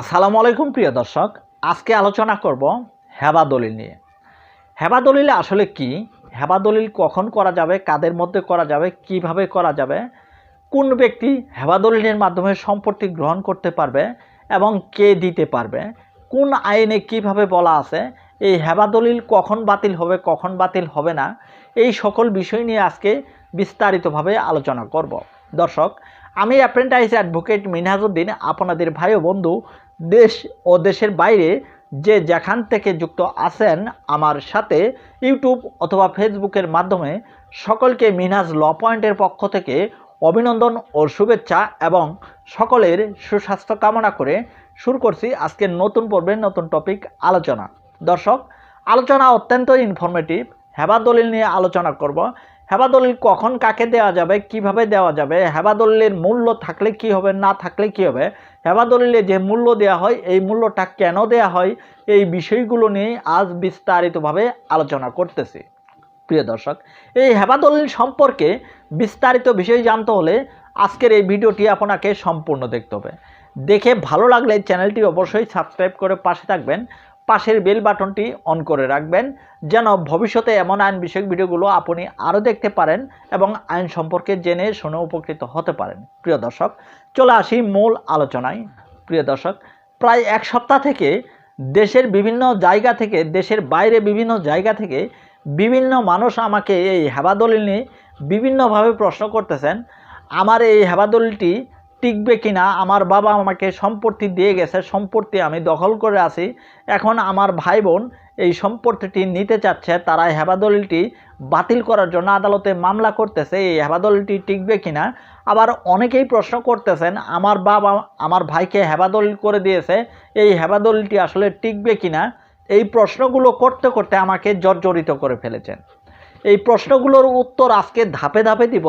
আসসালামু আলাইকুম, প্রিয় দর্শক। আজকে আলোচনা করব হেবা দলিল নিয়ে। হেবা দলিল আসলে কি? হেবা দলিল কখন করা যাবে? কাদের মধ্যে করা যাবে? কীভাবে করা যাবে? কোন ব্যক্তি হেবা দলিলের মাধ্যমে সম্পত্তি গ্রহণ করতে পারবে এবং কে দিতে পারবে? কোন আইনে কীভাবে বলা আছে? এই হেবা দলিল কখন বাতিল হবে, কখন বাতিল হবে না? এই সকল বিষয় নিয়ে আজকে বিস্তারিতভাবে আলোচনা করব। দর্শক, আমি অ্যাপ্রেন্টাইজ অ্যাডভোকেট মিনহাজউদ্দিন আপনাদের ভাই ও বন্ধু দেশ ও দেশের বাইরে যে যেখান থেকে যুক্ত আছেন আমার সাথে ইউটিউব অথবা ফেসবুকের মাধ্যমে সকলকে মিনহাজ ল পয়েন্টের পক্ষ থেকে অভিনন্দন ও শুভেচ্ছা এবং সকলের সুস্বাস্থ্য কামনা করে শুরু করছি আজকের নতুন পর্বের নতুন টপিক আলোচনা। দর্শক, আলোচনা অত্যন্ত ইনফরমেটিভ হেবা দলিল নিয়ে আলোচনা করব। হেবা দলিল কখন কাকে দেওয়া যাবে, কীভাবে দেওয়া যাবে হেবা দলিলের মূল্য থাকলে কি হবে, না থাকলে কি হবে? হেবা দলিলে যে মূল্য দেওয়া হয়, এই মূল্যটা কেন দেওয়া হয়? এই বিষয়গুলো নিয়ে আজ বিস্তারিতভাবে আলোচনা করতেছি। প্রিয় দর্শক, এই হেবা দলিল সম্পর্কে বিস্তারিত বিষয় জানতে হলে আজকের এই ভিডিওটি আপনাকে সম্পূর্ণ দেখতে হবে। দেখে ভালো লাগলে চ্যানেলটি অবশ্যই সাবস্ক্রাইব করে পাশে থাকবেন। পাশের বেল বাটনটি অন করে রাখবেন, যেন ভবিষ্যতে এমন আইন বিষয়ক ভিডিওগুলো আপনি আরও দেখতে পারেন এবং আইন সম্পর্কে জেনে শুনে উপকৃত হতে পারেন। প্রিয় দর্শক, চলে আসি মূল আলোচনায়। প্রিয় দর্শক, প্রায় এক সপ্তাহ থেকে দেশের বিভিন্ন জায়গা থেকে, দেশের বাইরে বিভিন্ন জায়গা থেকে বিভিন্ন মানুষ আমাকে এই হেবাদলিল নিয়ে বিভিন্নভাবে প্রশ্ন করতেছেন। আমার এই হেবাদলিলটি টিকবে কিনা, আমার বাবা আমাকে সম্পত্তি দিয়ে গেছে, সম্পত্তি আমি দখল করে আছি। এখন আমার ভাই বোন এই সম্পত্তিটি নিতে চাচ্ছে, তারা হেবাদলিলটি বাতিল করার জন্য আদালতে মামলা করতেছে, এই হেবাদলিলটি টিকবে কিনা? আবার অনেকেই প্রশ্ন করতেছেন, আমার বাবা আমার ভাইকে হেবাদলিল করে দিয়েছে, এই হেবাদলিলটি আসলে টিকবে কিনা? এই প্রশ্নগুলো করতে করতে আমাকে জর্জরিত করে ফেলেছেন। এই প্রশ্নগুলোর উত্তর আজকে ধাপে ধাপে দিব,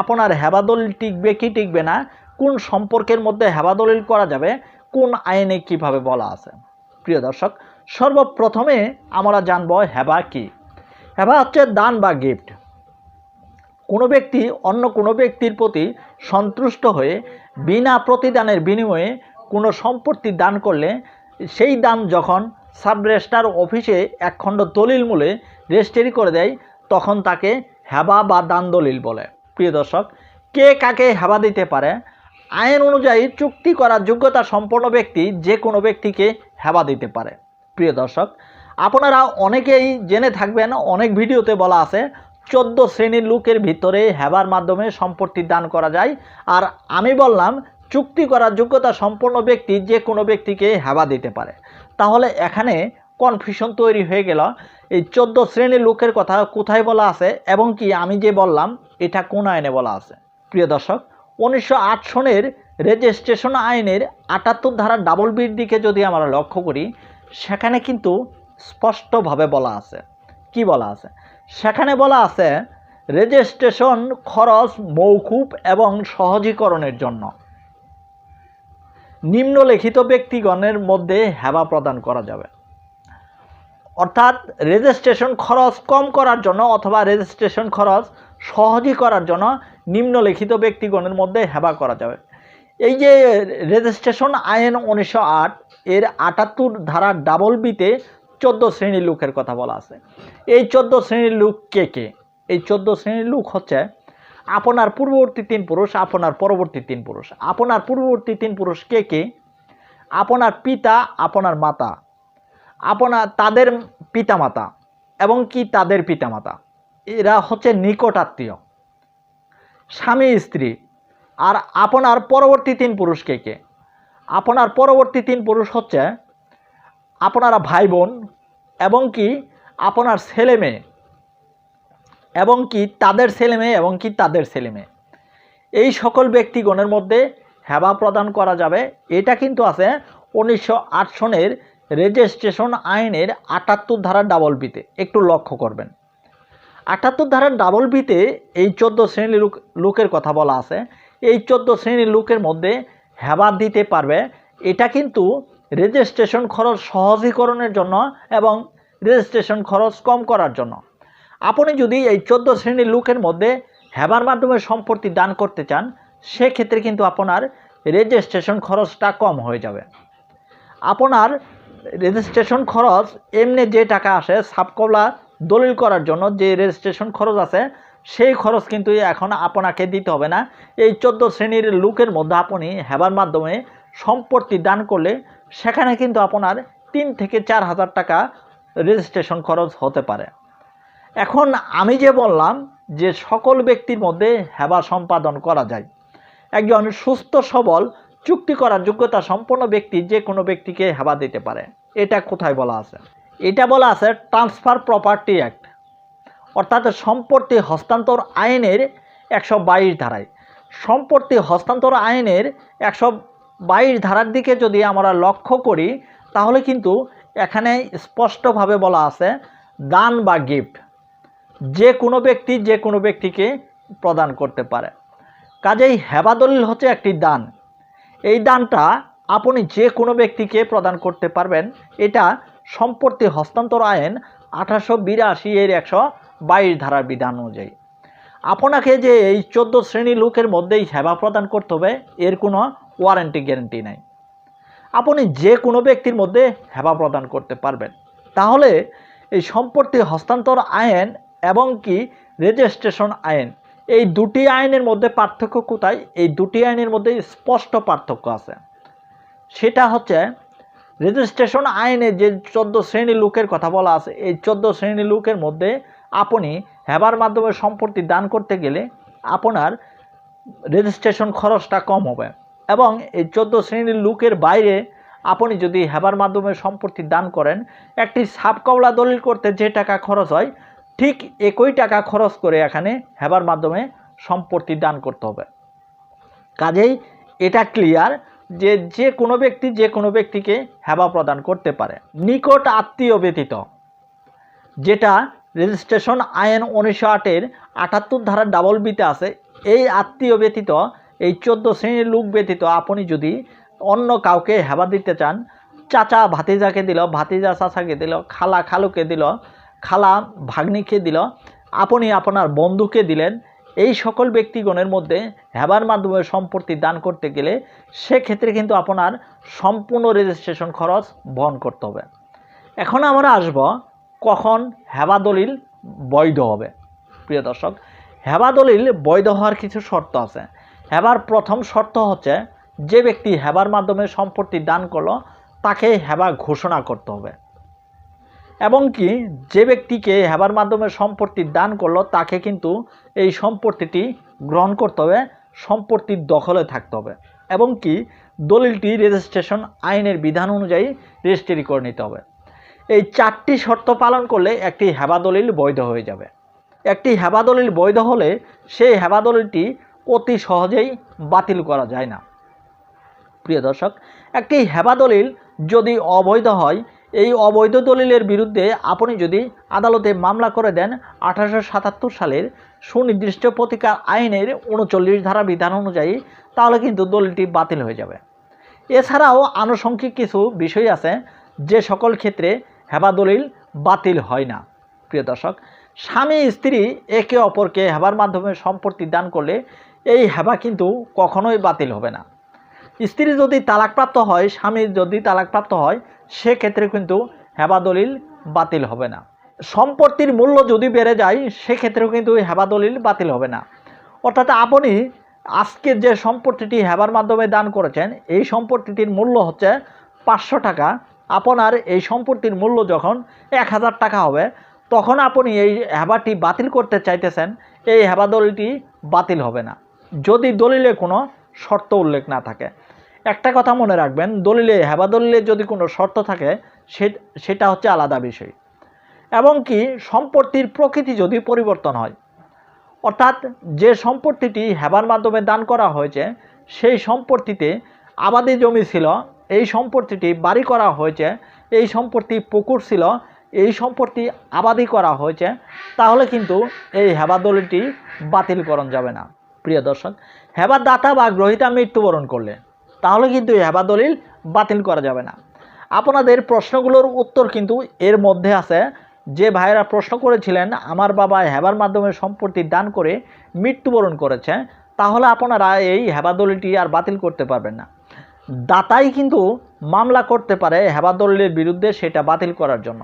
আপনার হেবাদলিল টিকবে কি টিকবে না? কোন সম্পর্কের মধ্যে হেবাদলিল করা যাবে, কোন আইনে কীভাবে বলা আছে? প্রিয় দর্শক, সর্বপ্রথমে আমরা জানব হেবা কি। হেবা হচ্ছে দান বা গিফট। কোনো ব্যক্তি অন্য কোনো ব্যক্তির প্রতি সন্তুষ্ট হয়ে বিনা প্রতিদানের বিনিময়ে কোনো সম্পত্তি দান করলে, সেই দান যখন সাব রেজিস্ট্রার অফিসে একখণ্ড দলিল মূলে রেজিস্ট্রি করে দেয়, তখন তাকে হেবা বা দান দলিল বলে। প্রিয় দর্শক, কে কাকে হেবা দিতে পারে আইন অনুযায়ী চুক্তি করার যোগ্যতা সম্পন্ন ব্যক্তি যে কোনো ব্যক্তিকে হেবা দিতে পারে। প্রিয় দর্শক, আপনারা অনেকেই জেনে থাকবেন, অনেক ভিডিওতে বলা আছে, চোদ্দ শ্রেণির লোকের ভিতরে হেবার মাধ্যমে সম্পত্তি দান করা যায়। আর আমি বললাম, চুক্তি করার যোগ্যতা সম্পন্ন ব্যক্তি যে কোনো ব্যক্তিকে হেবা দিতে পারে। তাহলে এখানে কনফিউশন তৈরি হয়ে গেল। এই চোদ্দ শ্রেণির লোকের কথা কোথায় বলা আছে এবং কি আমি যে বললাম, এটা কোন আইনে বলা আছে? প্রিয় দর্শক উনিশশো আট সনের রেজিস্ট্রেশন আইনের আটাত্তর ধারা ডাবল বির দিকে যদি আমরা লক্ষ্য করি, সেখানে কিন্তু স্পষ্টভাবে বলা আছে। কি বলা আছে? সেখানে বলা আছে রেজিস্ট্রেশন খরচ মৌকুব এবং সহজীকরণের জন্য। নিম্নলিখিত ব্যক্তিগণের মধ্যে হেবা প্রদান করা যাবে। অর্থাৎ রেজিস্ট্রেশন খরচ কম করার জন্য অথবা রেজিস্ট্রেশন খরচ সহজই করার জন্য নিম্নলিখিত ব্যক্তিগণের মধ্যে হেবা করা যাবে। এই যে রেজিস্ট্রেশন আইন উনিশশো আট, এর আটাত্তর ধারা ডাবল বিতে চোদ্দ শ্রেণির লোকের কথা বলা আছে। এই চোদ্দ শ্রেণির লোক কে কে? এই চোদ্দ শ্রেণির লোক হচ্ছে আপনার পূর্ববর্তী তিন পুরুষ, আপনার পরবর্তী তিন পুরুষ। আপনার পূর্ববর্তী তিন পুরুষ কে কে? আপনার পিতা, আপনার মাতা। আপনার তাদের পিতামাতা এবং কি তাদের পিতামাতা? এরা হচ্ছে নিকট আত্মীয়। স্বামী, স্ত্রী। আর আপনার পরবর্তী তিন পুরুষ কে কে? আপনার পরবর্তী তিন পুরুষ হচ্ছে আপনারা ভাই বোন এবং কি আপনার ছেলে মেয়ে এবং কি তাদের ছেলে মেয়ে এবং কি তাদের ছেলে মেয়ে। এই সকল ব্যক্তিগণের মধ্যে হেবা প্রদান করা যাবে। এটা কিন্তু আছে উনিশশো আট সনের রেজিস্ট্রেশন আইনের আটাত্তর ধারা ডাবল বিতে একটু লক্ষ্য করবেন। আটাত্তর ধারার ডাবল বিতে এই চোদ্দ শ্রেণির লোক, লোকের কথা বলা আছে। এই চোদ্দ শ্রেণির লোকের মধ্যে হেবা দিতে পারবে। এটা কিন্তু রেজিস্ট্রেশন খরচ সহজীকরণের জন্য এবং রেজিস্ট্রেশন খরচ কম করার জন্য। আপনি যদি এই চোদ্দ শ্রেণির লোকের মধ্যে হেবার মাধ্যমে সম্পত্তি দান করতে চান, সেক্ষেত্রে কিন্তু আপনার রেজিস্ট্রেশন খরচটা কম হয়ে যাবে। আপনার রেজিস্ট্রেশন খরচ এমনি যে টাকা আসে সাবকবলা দলিল করার জন্য যে রেজিস্ট্রেশন খরচ আছে, সেই খরচ কিন্তু এখন আপনাকে দিতে হবে না। এই চোদ্দ শ্রেণির লোকের মধ্যে আপনি হেবার মাধ্যমে সম্পত্তি দান করলে সেখানে কিন্তু আপনার তিন থেকে চার হাজার টাকা রেজিস্ট্রেশন খরচ হতে পারে। এখন আমি যে বললাম যে সকল ব্যক্তির মধ্যে হেবা সম্পাদন করা যায়। একজন সুস্থ, সবল, চুক্তি করার যোগ্যতা সম্পন্ন ব্যক্তি যে কোনো ব্যক্তিকে হেবা দিতে পারে। এটা কোথায় বলা আছে? এটা বলা আছে ট্রান্সফার প্রপার্টি অ্যাক্ট অর্থাৎ সম্পত্তি হস্তান্তর আইনের একশো বাইশ ধারায়। সম্পত্তি হস্তান্তর আইনের একশো বাইশ ধারার দিকে যদি আমরা লক্ষ্য করি, তাহলে কিন্তু এখানে স্পষ্টভাবে বলা আছে দান বা গিফট, যে কোনো ব্যক্তি যে কোনো ব্যক্তিকে প্রদান করতে পারে। কাজেই হেবা দলিল হচ্ছে একটি দান। এই দানটা আপনি যে কোনো ব্যক্তিকে প্রদান করতে পারবেন, এটা সম্পত্তি হস্তান্তর আইন আঠারোশো বিরাশি এর একশো বাইশ ধারার বিধান অনুযায়ী। আপনাকে যে এই চোদ্দ শ্রেণি লোকের মধ্যেই সেবা প্রদান করতে হবে, এর কোনো ওয়ারেন্টি গ্যারেন্টি নাই। আপনি যে কোনো ব্যক্তির মধ্যে সেবা প্রদান করতে পারবেন। তাহলে এই সম্পত্তি হস্তান্তর আইন এবং কি রেজিস্ট্রেশন আইন, এই দুটি আইনের মধ্যে পার্থক্য কোথায়? এই দুটি আইনের মধ্যে স্পষ্ট পার্থক্য আছে। সেটা হচ্ছে রেজিস্ট্রেশন আইনে যে চোদ্দ শ্রেণি লোকের কথা বলা আছে, এই চোদ্দ শ্রেণি লোকের মধ্যে আপনি হেবার মাধ্যমে সম্পত্তি দান করতে গেলে আপনার রেজিস্ট্রেশন খরচটা কম হবে। এবং এই চোদ্দ শ্রেণির লোকের বাইরে আপনি যদি হেবার মাধ্যমে সম্পত্তি দান করেন, একটি সাবকবলা দলিল করতে যে টাকা খরচ হয়, ঠিক একই টাকা খরচ করে এখানে হেবার মাধ্যমে সম্পত্তি দান করতে হবে। কাজেই এটা ক্লিয়ার যে যে কোনো ব্যক্তি যে কোনো ব্যক্তিকে হেবা প্রদান করতে পারে। নিকট আত্মীয় ব্যতীত, যেটা রেজিস্ট্রেশন আইন উনিশশো আটের আটাত্তর ধারা ডাবল বিতে আছে, এই আত্মীয় ব্যতীত, এই চোদ্দ শ্রেণির লোক ব্যতীত আপনি যদি অন্য কাউকে হেবা দিতে চান, চাচা ভাতিজাকে দিল, ভাতিজা চাচাকে দিল, খালা খালুকে দিল, খালা ভাগ্নিকে দিল, আপনি আপনার বন্ধুকে দিলেন এই সকল ব্যক্তিগণের মধ্যে হেবার মাধ্যমে সম্পত্তি দান করতে গেলে সেক্ষেত্রে কিন্তু আপনার সম্পূর্ণ রেজিস্ট্রেশন খরচ বহন করতে হবে। এখন আমরা আসব কখন হেবা দলিল বৈধ হবে। প্রিয় দর্শক হেবা দলিল বৈধ হওয়ার কিছু শর্ত আছে। হেবার প্রথম শর্ত হচ্ছে যে ব্যক্তি হেবার মাধ্যমে সম্পত্তি দান করল, তাকে হেবা ঘোষণা করতে হবে। এবং কি যে ব্যক্তিকে হেবার মাধ্যমে সম্পত্তি দান করল, তাকে কিন্তু এই সম্পত্তিটি গ্রহণ করতে হবে, সম্পত্তির দখলে থাকতে হবে। এবং কি দলিলটি রেজিস্ট্রেশন আইনের বিধান অনুযায়ী রেজিস্ট্রি করে নিতে হবে। এই চারটি শর্ত পালন করলে একটি হেবা দলিল বৈধ হয়ে যাবে। একটি হেবা দলিল বৈধ হলে সেই হেবা দলিলটি অতি সহজেই বাতিল করা যায় না। প্রিয় দর্শক, একটি হেবা দলিল যদি অবৈধ হয় এই অবৈধ দলিলের বিরুদ্ধে আপনি যদি আদালতে মামলা করে দেন আঠারোশো সাতাত্তর সালের সুনির্দিষ্ট প্রতিকার আইনের উনচল্লিশ ধারা বিধান অনুযায়ী, তাহলে কিন্তু দলিলটি বাতিল হয়ে যাবে। এছাড়াও আনুষঙ্গিক কিছু বিষয় আছে, যে সকল ক্ষেত্রে হেবা দলিল বাতিল হয় না। প্রিয় দর্শক, স্বামী স্ত্রী একে অপরকে হেবার মাধ্যমে সম্পত্তি দান করলে এই হেবা কিন্তু কখনোই বাতিল হবে না। স্ত্রী যদি তালাকপ্রাপ্ত হয়, স্বামী যদি তালাকপ্রাপ্ত হয়, সেক্ষেত্রে কিন্তু হেবা দলিল বাতিল হবে না। সম্পত্তির মূল্য যদি বেড়ে যায়, সেক্ষেত্রেও কিন্তু হেবা দলিল বাতিল হবে না। অর্থাৎ আপনি আজকের যে সম্পত্তিটি হেবার মাধ্যমে দান করেছেন, এই সম্পত্তিটির মূল্য হচ্ছে পাঁচশো টাকা। আপনার এই সম্পত্তির মূল্য যখন এক হাজার টাকা হবে, তখন আপনি এই হেবাটি বাতিল করতে চাইতেছেন, এই হেবা দলিলটি বাতিল হবে না। যদি দলিলে কোনো শর্ত উল্লেখ না থাকে। একটা কথা মনে রাখবেন, দলিলে হেবা দলিলে যদি কোনো শর্ত থাকে সেটা হচ্ছে আলাদা বিষয়। এবং কি, সম্পত্তির প্রকৃতি যদি পরিবর্তন হয়, অর্থাৎ যে সম্পত্তিটি হেবার মাধ্যমে দান করা হয়েছে, সেই সম্পত্তিতে আবাদি জমি ছিল, এই সম্পত্তিটি বাড়ি করা হয়েছে, এই সম্পত্তি পুকুর ছিল, এই সম্পত্তি আবাদি করা হয়েছে, তাহলে কিন্তু এই হেবা দলিলটি বাতিলকরণ যাবে না। প্রিয় দর্শক হেবার দাতা বা গ্রহিতা মৃত্যুবরণ করলে। তাহলে কিন্তু হেবা দলিল বাতিল করা যাবে না। আপনাদের প্রশ্নগুলোর উত্তর কিন্তু এর মধ্যে আছে। যে ভাইয়েরা প্রশ্ন করেছিলেন, আমার বাবা হেবার মাধ্যমে সম্পত্তি দান করে মৃত্যুবরণ করেছে, তাহলে আপনারা এই হেবা দলিলটি আর বাতিল করতে পারবেন না। দাতাই কিন্তু মামলা করতে পারে হেবা দলিলের বিরুদ্ধে সেটা বাতিল করার জন্য।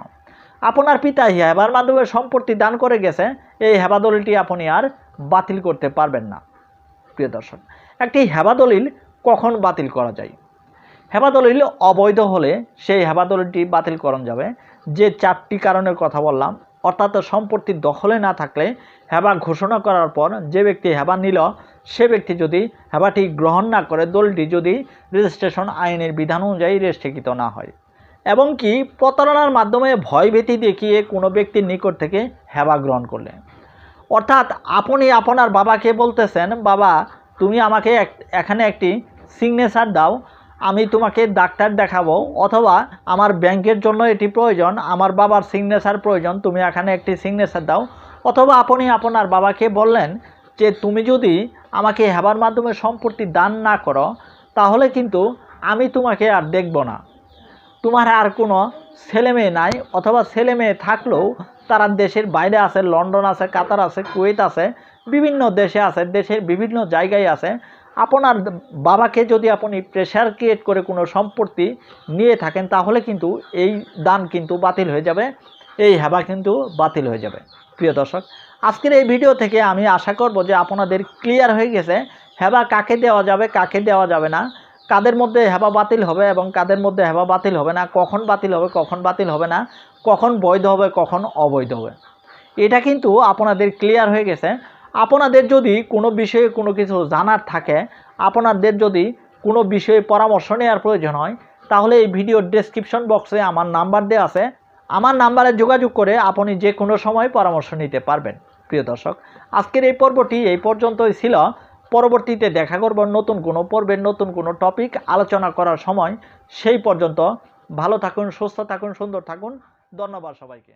আপনার পিতা হেবার মাধ্যমে সম্পত্তি দান করে গেছে, এই হেবা দলিলটি আপনি আর বাতিল করতে পারবেন না। প্রিয় দর্শক, একটি হেবা দলিল কখন বাতিল করা যায়? হেবা দলিল অবৈধ হলে সেই হেবা দলিলটি বাতিল করানো যাবে। যে চারটি কারণের কথা বললাম, অর্থাৎ সম্পত্তি দখলে না থাকলে হেবা ঘোষণা করার পর যে ব্যক্তি হেবা নিল, সে ব্যক্তি যদি হেবাটি গ্রহণ না করে, দলটি যদি রেজিস্ট্রেশন আইনের বিধান অনুযায়ী রেজিস্ট্রিকৃত না হয়। এবং কি প্রতারণার মাধ্যমে ভয়ভীতি দেখিয়ে কোনো ব্যক্তির নিকট থেকে হেবা গ্রহণ করলে। অর্থাৎ আপনি আপনার বাবাকে বলতেছেন, বাবা, তুমি আমাকে এখানে একটি সিগনেচার দাও, আমি তোমাকে ডাক্তার দেখাবো, অথবা আমার ব্যাংকের জন্য এটি প্রয়োজন, আমার বাবার সিগনেচার প্রয়োজন, তুমি এখানে একটি সিগনেচার দাও, অথবা আপনি আপনার বাবাকে বললেন যে তুমি যদি আমাকে হেবার মাধ্যমে সম্পত্তি দান না করো, তাহলে কিন্তু আমি তোমাকে আর দেখব না। তোমার আর কোনো ছেলে মেয়ে নাই, অথবা ছেলে মেয়ে থাকলেও তারা দেশের বাইরে আছে, লন্ডন আছে, কাতার আছে, কুয়েত আছে, বিভিন্ন দেশে আছে, দেশের বিভিন্ন জায়গায় আছে আপনার বাবাকে যদি আপনি প্রেশার ক্রিয়েট করে কোনো সম্পত্তি নিয়ে থাকেন, তাহলে কিন্তু এই দান কিন্তু বাতিল হয়ে যাবে, এই হেবা কিন্তু বাতিল হয়ে যাবে। প্রিয় দর্শক, আজকের এই ভিডিও থেকে আমি আশা করব যে আপনাদের ক্লিয়ার হয়ে গেছে হেবা কাকে দেওয়া যাবে, কাকে দেওয়া যাবে না, কাদের মধ্যে হেবা বাতিল হবে এবং কাদের মধ্যে হেবা বাতিল হবে না, কখন বাতিল হবে, কখন বাতিল হবে না, কখন বৈধ হবে, কখন অবৈধ হবে। এটা কিন্তু আপনাদের ক্লিয়ার হয়ে গেছে। আপনাদের যদি কোনো বিষয়ে কোনো কিছু জানার থাকে, আপনাদের যদি কোনো বিষয়ে পরামর্শ নেওয়ার প্রয়োজন হয়, তাহলে এই ভিডিও ডেসক্রিপশন বক্সে আমার নাম্বার দেওয়া আছে। আমার নাম্বারে যোগাযোগ করে আপনি যে কোনো সময় পরামর্শ নিতে পারবেন। প্রিয় দর্শক, আজকের এই পর্বটি এই পর্যন্তই ছিল। পরবর্তীতে দেখা করব নতুন কোনো পর্বের নতুন কোনো টপিক আলোচনা করার সময়। সেই পর্যন্ত ভালো থাকুন, সুস্থ থাকুন, সুন্দর থাকুন। ধন্যবাদ সবাইকে।